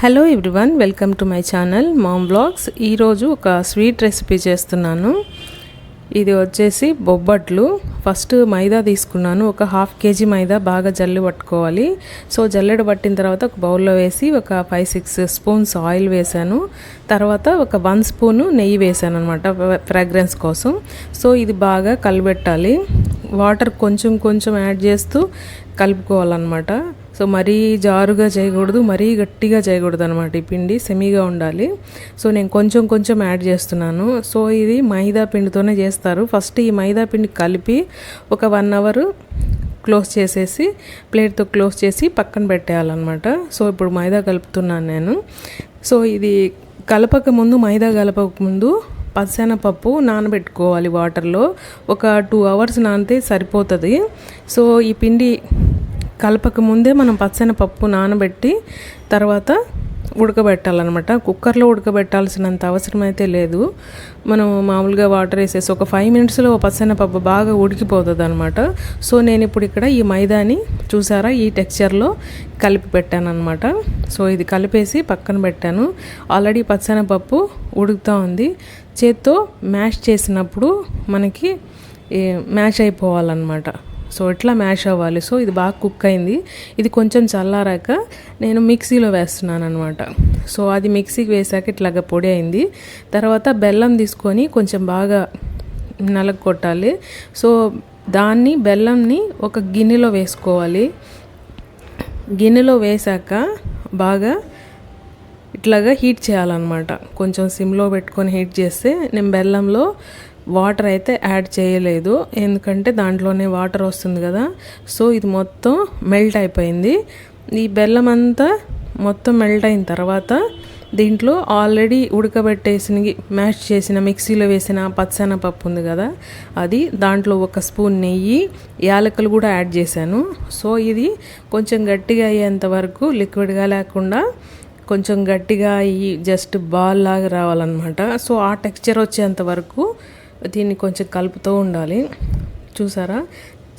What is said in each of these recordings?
Hello everyone welcome to my channel mom vlogs ఈరోజు ఒక sweet recipe చేస్తున్నాను. ఇది వచ్చేసి బొబ్బట్లు. ఫస్ట్ మైదా తీసుకున్నాను. ఒక హాఫ్ కేజీ మైదా బాగా జల్లి పట్టుకోవాలి. సో జల్లెడ పట్టిన తర్వాత ఒక బౌల్లో వేసి ఒక ఫైవ్ సిక్స్ స్పూన్స్ ఆయిల్ వేసాను. తర్వాత ఒక వన్ స్పూను నెయ్యి వేసాను అనమాట ఫ్రాగ్రెన్స్ కోసం. సో ఇది బాగా కలబెట్టాలి. వాటర్ కొంచెం కొంచెం యాడ్ చేస్తూ కలుపుకోవాలన్నమాట. సో మరీ జారుగా చేయకూడదు మరీ గట్టిగా చేయకూడదు అనమాట ఈ పిండి సెమీగా ఉండాలి. సో నేను కొంచెం కొంచెం యాడ్ చేస్తున్నాను. సో ఇది మైదా పిండితోనే చేస్తారు. ఫస్ట్ ఈ మైదా పిండి కలిపి ఒక వన్ అవర్ క్లోజ్ చేసేసి ప్లేట్తో క్లోజ్ చేసి పక్కన పెట్టేయాలన్నమాట. సో ఇప్పుడు మైదా కలుపుతున్నాను నేను. సో ఇది కలపక ముందు మైదా కలపక ముందు పచ్చనపప్పు నానబెట్టుకోవాలి వాటర్లో. ఒక టూ అవర్స్ నానితే సరిపోతుంది. సో ఈ పిండి కలపక ముందే మనం పచ్చని పప్పు నానబెట్టి తర్వాత ఉడకబెట్టాలన్నమాట. కుక్కర్లో ఉడకబెట్టాల్సినంత అవసరం అయితే లేదు. మనం మామూలుగా వాటర్ వేసేసి ఒక ఫైవ్ మినిట్స్లో పచ్చని పప్పు బాగా ఉడికిపోతుంది అనమాట సో నేను ఇప్పుడు ఇక్కడ ఈ మైదాని చూసారా? ఈ టెక్స్చర్లో కలిపి పెట్టాను అనమాట సో ఇది కలిపేసి పక్కన పెట్టాను. ఆల్రెడీ పచ్చనపప్పు ఉడుకుతూ ఉంది. చేత్తో మ్యాష్ చేసినప్పుడు మనకి మ్యాష్ అయిపోవాలన్నమాట. సో ఇట్లా మ్యాష్ అవ్వాలి? సో ఇది బాగా కుక్ అయింది. ఇది కొంచెం చల్లారాక నేను మిక్సీలో వేస్తున్నాను అనమాట సో అది మిక్సీకి వేసాక ఇట్లాగా పొడి అయింది. తర్వాత బెల్లం తీసుకొని కొంచెం బాగా నలగ కొట్టాలి సో దాన్ని బెల్లంని ఒక గిన్నెలో వేసుకోవాలి. గిన్నెలో వేసాక బాగా ఇట్లాగా హీట్ చేయాలన్నమాట. కొంచెం సిమ్లో పెట్టుకొని హీట్ చేస్తే నేను బెల్లంలో వాటర్ అయితే యాడ్ చేయలేదు. ఎందుకంటే దాంట్లోనే వాటర్ వస్తుంది కదా. సో ఇది మొత్తం మెల్ట్ అయిపోయింది. ఈ బెల్లం అంతా మొత్తం మెల్ట్ అయిన తర్వాత దీంట్లో ఆల్రెడీ ఉడకబెట్టేసిన మ్యాష్ చేసిన మిక్సీలో వేసిన పచ్చనపప్పు ఉంది కదా. అది దాంట్లో ఒక స్పూన్ నెయ్యి యాలకులు కూడా యాడ్ చేశాను. సో ఇది కొంచెం గట్టిగా అయ్యేంత వరకు లిక్విడ్గా లేకుండా కొంచెం గట్టిగా అయ్యి జస్ట్ బాల్ లాగా రావాలన్నమాట. సో ఆ టెక్స్చర్ వచ్చేంత వరకు దీన్ని కొంచెం కలుపుతూ ఉండాలి. చూసారా?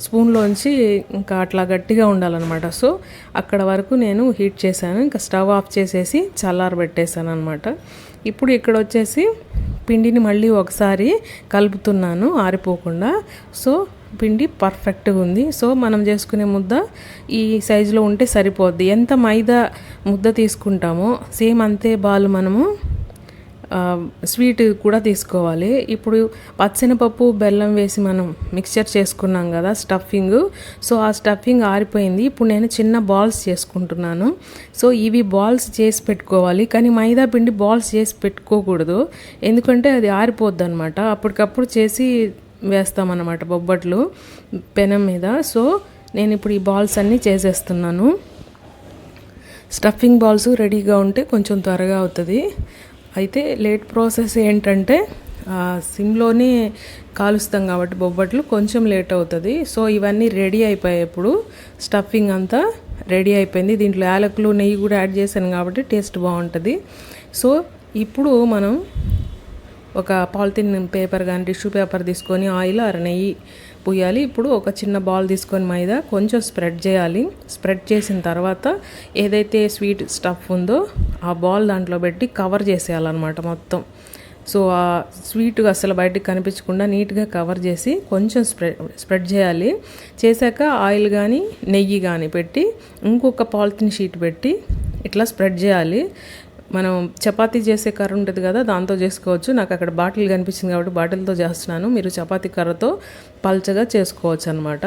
స్పూన్లోంచి ఇంకా అట్లా గట్టిగా ఉండాలన్నమాట. సో అక్కడ వరకు నేను హీట్ చేశాను. ఇంకా స్టవ్ ఆఫ్ చేసేసి చల్లారబెట్టేశాను అనమాట ఇప్పుడు ఇక్కడ వచ్చేసి పిండిని మళ్ళీ ఒకసారి కలుపుతున్నాను ఆరిపోకుండా. సో పిండి పర్ఫెక్ట్గా ఉంది. సో మనం చేసుకునే ముద్ద ఈ సైజులో ఉంటే సరిపోద్ది. ఎంత మైదా ముద్ద తీసుకుంటామో సేమ్ అంతే బాలు మనము స్వీట్ కూడా తీసుకోవాలి. ఇప్పుడు పచ్చనిపప్పు బెల్లం వేసి మనం మిక్చర్ చేసుకున్నాం కదా స్టఫింగ్. సో ఆ స్టఫింగ్ ఆరిపోయింది. ఇప్పుడు నేను చిన్న బాల్స్ చేసుకుంటున్నాను. సో ఇవి బాల్స్ చేసి పెట్టుకోవాలి. కానీ మైదా పిండి బాల్స్ చేసి పెట్టుకోకూడదు. ఎందుకంటే అది ఆరిపోద్ది అనమాట అప్పటికప్పుడు చేసి వేస్తామన్నమాట బొబ్బట్లు పెనం మీద. సో నేను ఇప్పుడు ఈ బాల్స్ అన్నీ చేసేస్తున్నాను. స్టఫింగ్ బాల్స్ రెడీగా ఉంటే కొంచెం త్వరగా అవుతుంది. అయితే లేట్ ప్రాసెస్ ఏంటంటే సిమ్లోనే కాలుస్తాం కాబట్టి బొబ్బట్లు కొంచెం లేట్ అవుతుంది. సో ఇవన్నీ రెడీ అయిపోయాయి ఇప్పుడు స్టఫింగ్ అంతా రెడీ అయిపోయింది. దీంట్లో యాలకులు నెయ్యి కూడా యాడ్ చేశాను కాబట్టి టేస్ట్ బాగుంటుంది. సో ఇప్పుడు మనం ఒక పాలిథిన్ పేపర్ కానీ టిష్యూ పేపర్ తీసుకొని ఆయిల్ అర నెయ్యి పోయాలి. ఇప్పుడు ఒక చిన్న బాల్ తీసుకొని మైదా కొంచెం స్ప్రెడ్ చేయాలి. స్ప్రెడ్ చేసిన తర్వాత ఏదైతే స్వీట్ స్టఫ్ ఉందో ఆ బాల్ దాంట్లో పెట్టి కవర్ చేసేయాలన్నమాట మొత్తం. సో ఆ స్వీట్ అసలు బయటకు కనిపించకుండా నీట్గా కవర్ చేసి కొంచెం స్ప్రెడ్ స్ప్రెడ్ చేయాలి. చేశాక ఆయిల్ కానీ నెయ్యి కానీ పెట్టి ఇంకొక పాలిథిన్ షీట్ పెట్టి ఇట్లా స్ప్రెడ్ చేయాలి. మనం చపాతీ చేసే కర్ర ఉంటుంది కదా దాంతో చేసుకోవచ్చు. నాకు అక్కడ బాటిల్ కనిపించింది కాబట్టి బాటిల్తో చేస్తున్నాను. మీరు చపాతీ కర్రతో పల్చగా చేసుకోవచ్చు అనమాట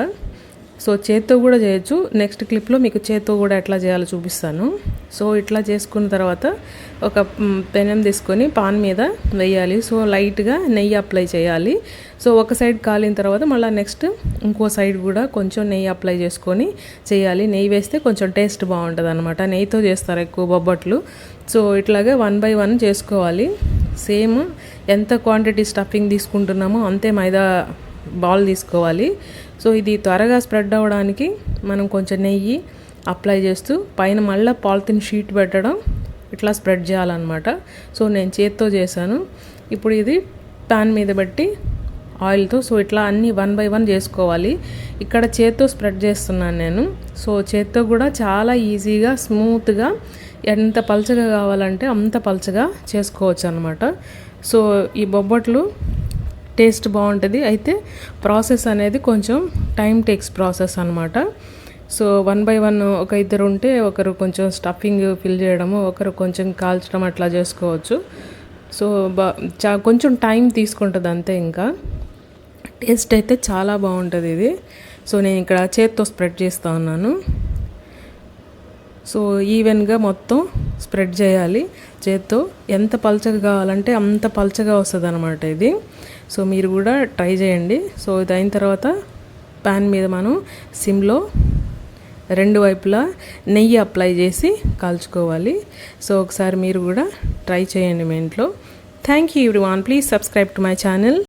సో చేత్తో కూడా చేయొచ్చు. నెక్స్ట్ క్లిప్లో మీకు చేత్తో కూడా ఎట్లా చేయాలో చూపిస్తాను. సో ఇట్లా చేసుకున్న తర్వాత ఒక పెనం తీసుకొని పాన్ మీద వేయాలి. సో లైట్గా నెయ్యి అప్లై చేయాలి. సో ఒక సైడ్ కాలిన తర్వాత మళ్ళీ నెక్స్ట్ ఇంకో సైడ్ కూడా కొంచెం నెయ్యి అప్లై చేసుకొని చేయాలి. నెయ్యి వేస్తే కొంచెం టేస్ట్ బాగుంటుంది అనమాట నెయ్యితో చేస్తారు ఎక్కువ బొబ్బట్లు. సో ఇట్లాగే వన్ బై వన్ చేసుకోవాలి. సేమ్ ఎంత క్వాంటిటీ స్టఫింగ్ తీసుకుంటున్నామో అంతే మైదా బాల్ తీసుకోవాలి. సో ఇది త్వరగా స్ప్రెడ్ అవ్వడానికి మనం కొంచెం నెయ్యి అప్లై చేస్తూ పైన మళ్ళీ పాలిథిన్ షీట్ పెట్టడం ఇట్లా స్ప్రెడ్ చేయాలన్నమాట. సో నేను చేత్తో చేశాను. ఇప్పుడు ఇది ప్యాన్ మీద పెట్టి ఆయిల్తో సో ఇట్లా అన్నీ వన్ బై వన్ చేసుకోవాలి. ఇక్కడ చేత్తో స్ప్రెడ్ చేస్తున్నాను నేను. సో చేత్తో కూడా చాలా ఈజీగా స్మూత్గా ఎంత పలచగా కావాలంటే అంత పలచగా చేసుకోవచ్చు అనమాట సో ఈ బొబ్బట్లు టేస్ట్ బాగుంటుంది. అయితే ప్రాసెస్ అనేది కొంచెం టైం టేక్స్ ప్రాసెస్ అనమాట సో వన్ బై వన్ ఒక ఇద్దరు ఉంటే ఒకరు కొంచెం స్టఫింగ్ ఫిల్ చేయడము ఒకరు కొంచెం కాల్చడం అట్లా చేసుకోవచ్చు. సో బా చా కొంచెం టైం తీసుకుంటుంది అంతే ఇంకా. టేస్ట్ అయితే చాలా బాగుంటుంది ఇది. సో నేను ఇక్కడ చేత్తో స్ప్రెడ్ చేస్తూ ఉన్నాను. సో ఈవెన్గా మొత్తం స్ప్రెడ్ చేయాలి. చేత్తో ఎంత పలచగా కావాలంటే అంత పలచగా వస్తుంది అనమాట ఇది. సో మీరు కూడా ట్రై చేయండి. సో ఇది అయిన తర్వాత ప్యాన్ మీద మనం సిమ్లో రెండు వైపులా నెయ్యి అప్లై చేసి కాల్చుకోవాలి. సో ఒకసారి మీరు కూడా ట్రై చేయండి మీ ఇంట్లో. Thank you everyone please subscribe to my channel.